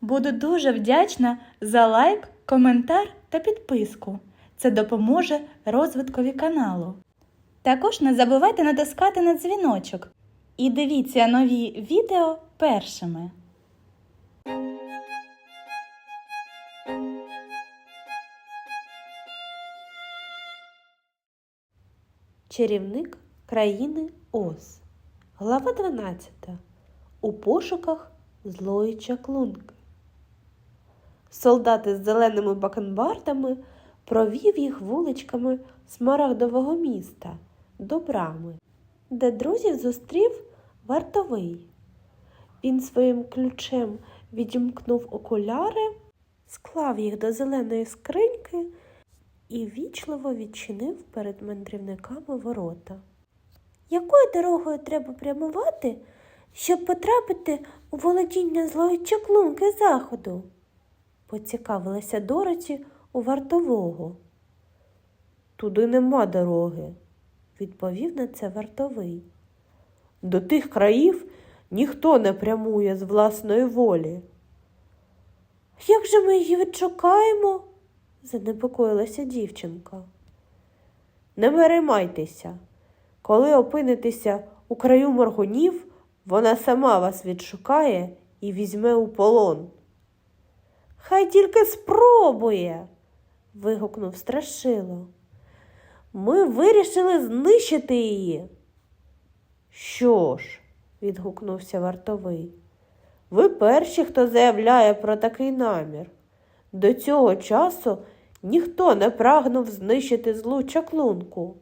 Буду дуже вдячна за лайк, коментар та підписку. Це допоможе розвиткові каналу. Також не забувайте натискати на дзвіночок і дивіться нові відео першими. Чарівник країни Оз. Глава 12. У пошуках злої чаклунки. Солдати з зеленими бакенбардами провів їх вуличками смарагдового міста до брами, де друзів зустрів вартовий. Він своїм ключем відімкнув окуляри, склав їх до зеленої скриньки і вічливо відчинив перед мандрівниками ворота. Якою дорогою треба прямувати, щоб потрапити у володіння злої чаклунки заходу? Поцікавилася Дороті у вартового. Туди нема дороги, відповів на це вартовий. До тих країв ніхто не прямує з власної волі. Як же ми її відшукаємо? занепокоїлася дівчинка. Не переймайтеся. Коли опинитеся у краю моргунів, вона сама вас відшукає і візьме у полон. Хай тільки спробує. вигукнув страшило. Ми вирішили знищити її. Що ж, відгукнувся вартовий. Ви перші, хто заявляє про такий намір. До цього часу ніхто не прагнув знищити злу чаклунку,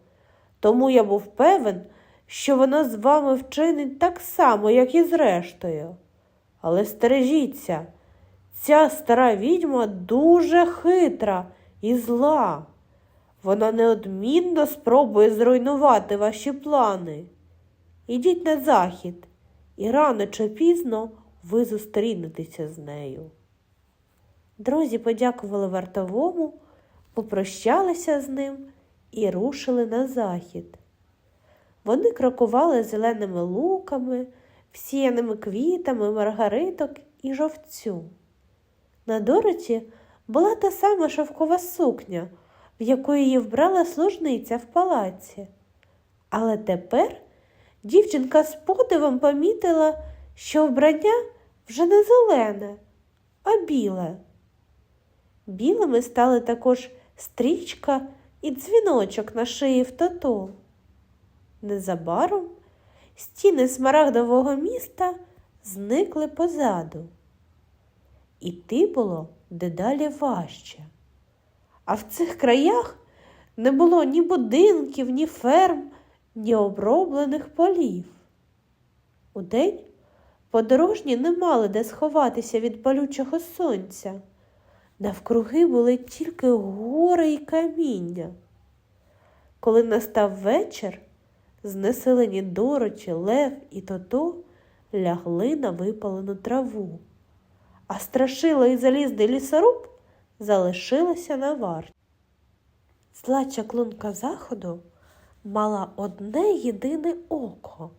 тому я був певен, що вона з вами вчинить так само, як і з рештою. Але стережіться, ця стара відьма дуже хитра і зла. Вона неодмінно спробує зруйнувати ваші плани. Ідіть на захід, і рано чи пізно ви зустрінетеся з нею. Друзі подякували вартовому, попрощалися з ним і рушили на захід. Вони крокували зеленими луками, всіяними квітами, маргариток і жовцю. На Дороті була та сама шовкова сукня, в яку її вбрала служниця в палаці. Але тепер дівчинка з подивом помітила, що вбрання вже не зелене, а біле. Білими стали також стрічка і дзвіночок на шиї в тото. Незабаром стіни смарагдового міста зникли позаду. Іти було дедалі важче. А в цих краях не було ні будинків, ні ферм, ні оброблених полів. Удень подорожні не мали де сховатися від палючого сонця. Навкруги були тільки гори і каміння. Коли настав вечір, знеселені Дорочі, Лев і Тото лягли на випалену траву, а страшило і залізний лісоруб залишилися на варті. Зла чаклунка заходу мала одне єдине око,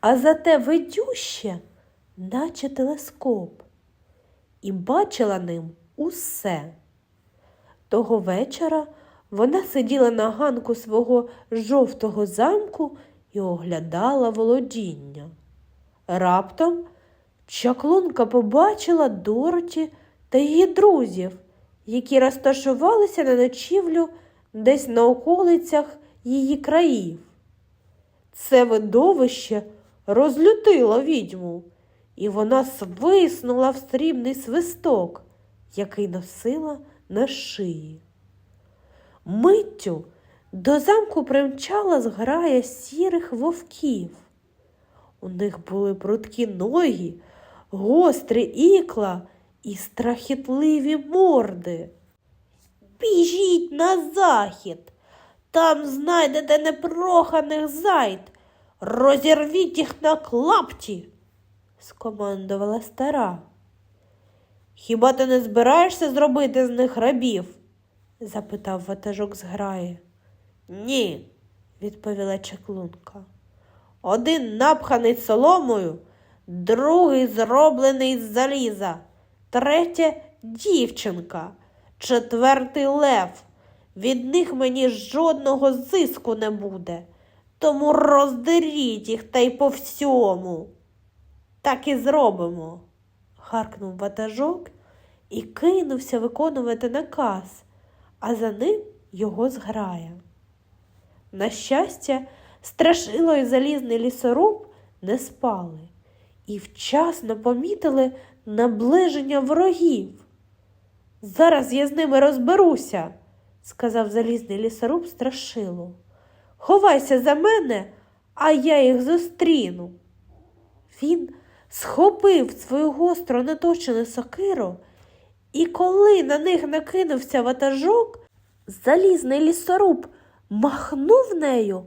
а зате видюще, наче телескоп, і бачила ним усе. Того вечора вона сиділа на ганку свого жовтого замку і оглядала володіння. Раптом чаклунка побачила Дороті та її друзів, які розташувалися на ночівлю десь на околицях її країв. Це видовище розлютило відьму, і вона свиснула в срібний свисток, який носила на шиї. Миттю до замку примчала зграя сірих вовків. У них були прудкі ноги, гострі ікла і страхітливі морди. Біжіть на захід, там знайдете непроханих зайд, розірвіть їх на клапті, скомандувала стара. Хіба ти не збираєшся зробити з них рабів? запитав ватажок зграї. Ні, відповіла чаклунка. Один напханий соломою, другий зроблений з заліза. третє дівчинка, четвертий лев. Від них мені жодного зиску не буде, тому роздеріть їх та й по всьому. Так і зробимо, гаркнув ватажок і кинувся виконувати наказ, а за ним його зграя. На щастя, страшило і залізний лісоруб не спали і вчасно помітили наближення ворогів. Зараз я з ними розберуся, сказав залізний лісоруб страшило. Ховайся за мене, а я їх зустріну. Він схопив свою гостро наточену сокиру, і коли на них накинувся ватажок, залізний лісоруб махнув нею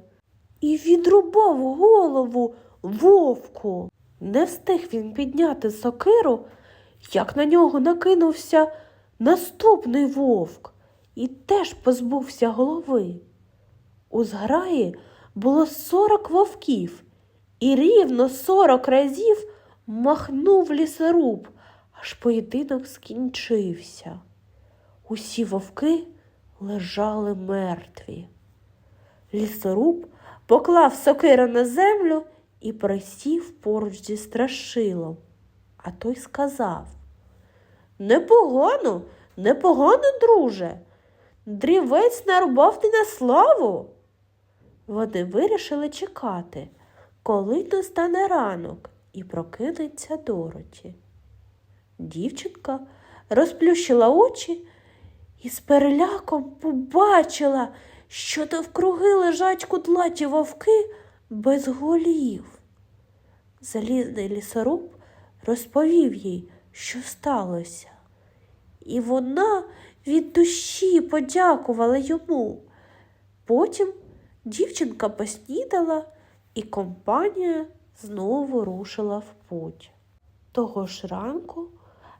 і відрубав голову вовку. Не встиг він підняти сокиру, як на нього накинувся наступний вовк і теж позбувся голови. У зграї було сорок вовків, і рівно сорок разів махнув лісоруб, аж поєдинок скінчився. Усі вовки лежали мертві. Лісоруб поклав сокиру на землю і присів поруч зі страшилом. А той сказав Непогано, непогано, друже. Дрівець нарубав ти на славу. Вони вирішили чекати, коли настане ранок і прокинеться Дороті. Дівчинка розплющила очі і з переляком побачила, що навкруги лежать кудлаті вовки без голів. Залізний лісоруб розповів їй, що сталося, і вона від душі подякувала йому. Потім дівчинка поснідала, і компанія знову рушила в путь. Того ж ранку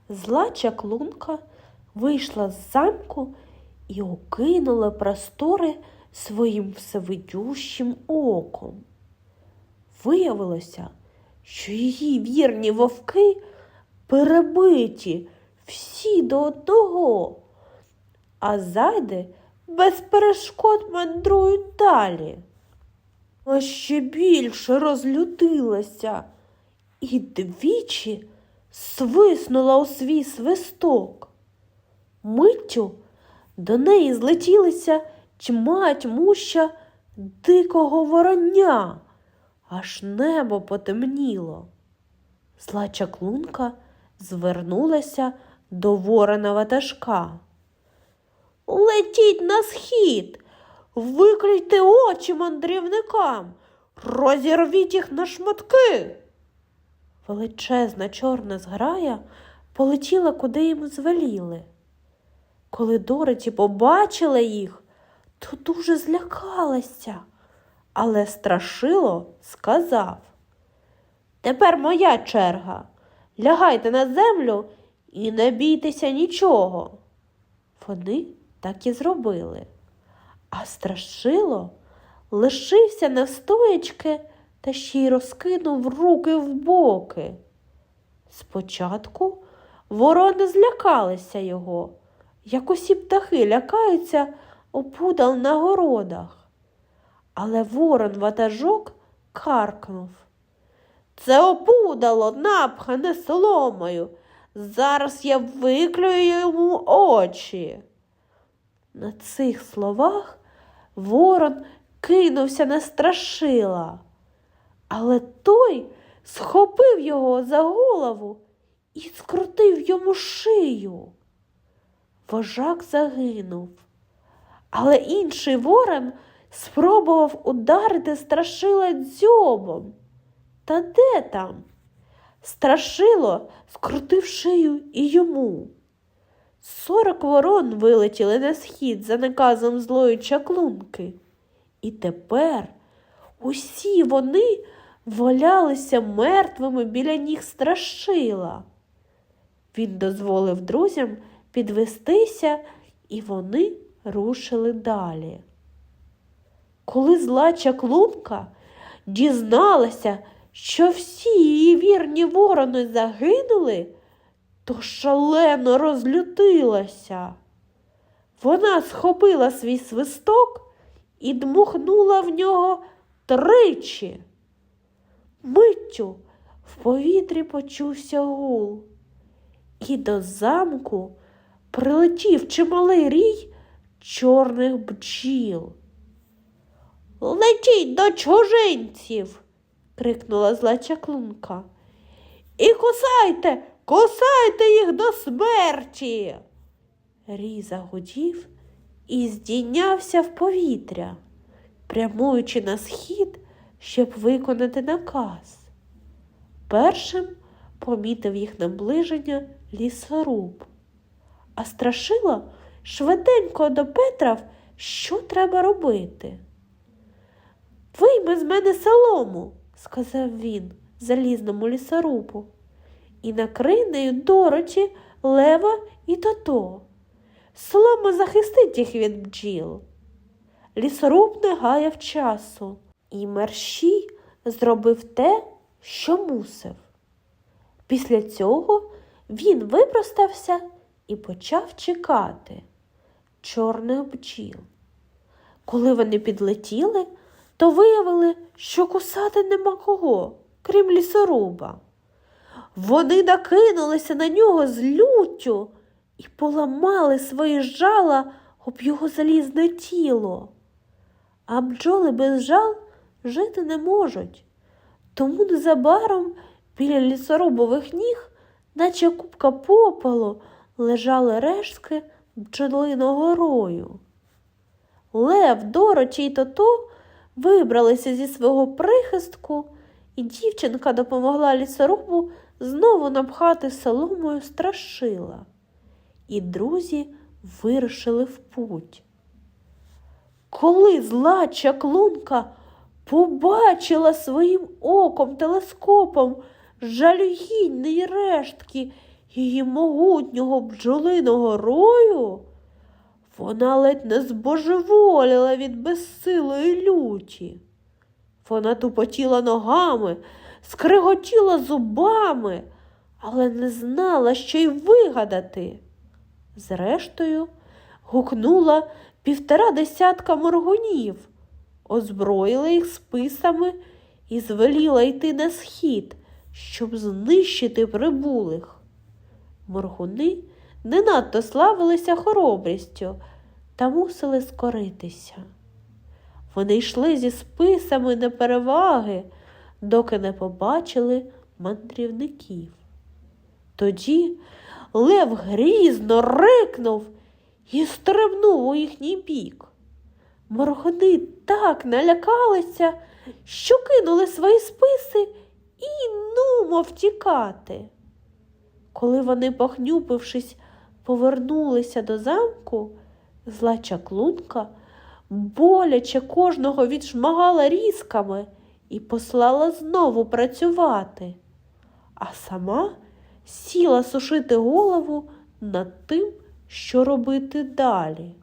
зла чаклунка вийшла з замку і окинула простори своїм всевидющим оком. Виявилося, що її вірні вовки перебиті всі до одного, а зайди без перешкод мандрують далі. А ще більше розлютилася і двічі свиснула у свій свисток. Миттю до неї злетілися тьма тьмуща дикого вороння, аж небо потемніло. Зла чаклунка звернулася до ворона ватажка. Летіть на схід, викрийте очі мандрівникам, розірвіть їх на шматки. Величезна чорна зграя полетіла, куди їм звеліли. Коли Дороті побачила їх, то дуже злякалася, але страшило сказав Тепер моя черга. Лягайте на землю і не бійтеся нічого. Вони так і зробили. А страшило лишився навстоячки та ще й розкинув руки в боки. Спочатку ворони злякалися його, як усі птахи лякаються опудал на городах. Але ворон ватажок каркнув. Це опудало, напхане соломою. Зараз я виклюю йому очі. На цих словах ворон кинувся на страшила, але той схопив його за голову і скрутив йому шию. Вожак загинув, але інший ворон спробував ударити страшила дзьобом. Та де там? Страшило скрутив шию і йому. Сорок ворон вилетіли на схід за наказом злої чаклунки. І тепер усі вони валялися мертвими біля ніг страшила. Він дозволив друзям підвестися, і вони рушили далі. Коли зла чаклунка дізналася, що всі її вірні ворони загинули, то шалено розлютилася. Вона схопила свій свисток і дмухнула в нього тричі. Миттю в повітрі почувся гул, і до замку прилетів чималий рій чорних бджіл. Летіть до чужинців, крикнула зла чаклунка. І кусайте, кусайте їх до смерті. Рій загудів і здійнявся в повітря, прямуючи на схід, щоб виконати наказ. Першим помітив їх наближення лісоруб, а страшила швиденько допетрав, що треба робити. Вийми з мене солому, сказав він залізному лісорубу, і накрий нею дороті, лева і тото. Солома захистить їх від бджіл. Лісоруб не гаяв часу, і мерщій зробив те, що мусив. Після цього він випростався і почав чекати чорних бджіл. Коли вони підлетіли, то виявили, що кусати нема кого, крім лісоруба. Вони накинулися на нього з люттю і поламали свої жала об його залізне тіло. А бджоли без жал жити не можуть. Тому незабаром біля лісорубових ніг, наче купка попелу, лежали рештки бджолиного рою. Лев, Дороті й Тото вибралися зі свого прихистку, і дівчинка допомогла лісорубу знову напхати соломою страшила. І друзі вирушили в путь. Коли зла чаклунка побачила своїм оком телескопом жалюгідні рештки її могутнього бджолиного рою, вона ледь не збожеволіла від безсилої люті. Вона тупотіла ногами, скриготіла зубами, але не знала, що й вигадати. Зрештою, гукнула півтора десятка моргунів, озброїла їх списами і звеліла йти на схід, щоб знищити прибулих. Моргуни не надто славилися хоробрістю та мусили скоритися. Вони йшли зі списами на переваги, доки не побачили мандрівників. Тоді лев грізно рикнув і стрибнув у їхній бік. Моргуни так налякалися, що кинули свої списи і нумо втікати. Коли вони, похнюпившись, повернулися до замку, зла чаклунка боляче кожного відшмагала різками і послала знову працювати, а сама сіла сушити голову над тим, що робити далі.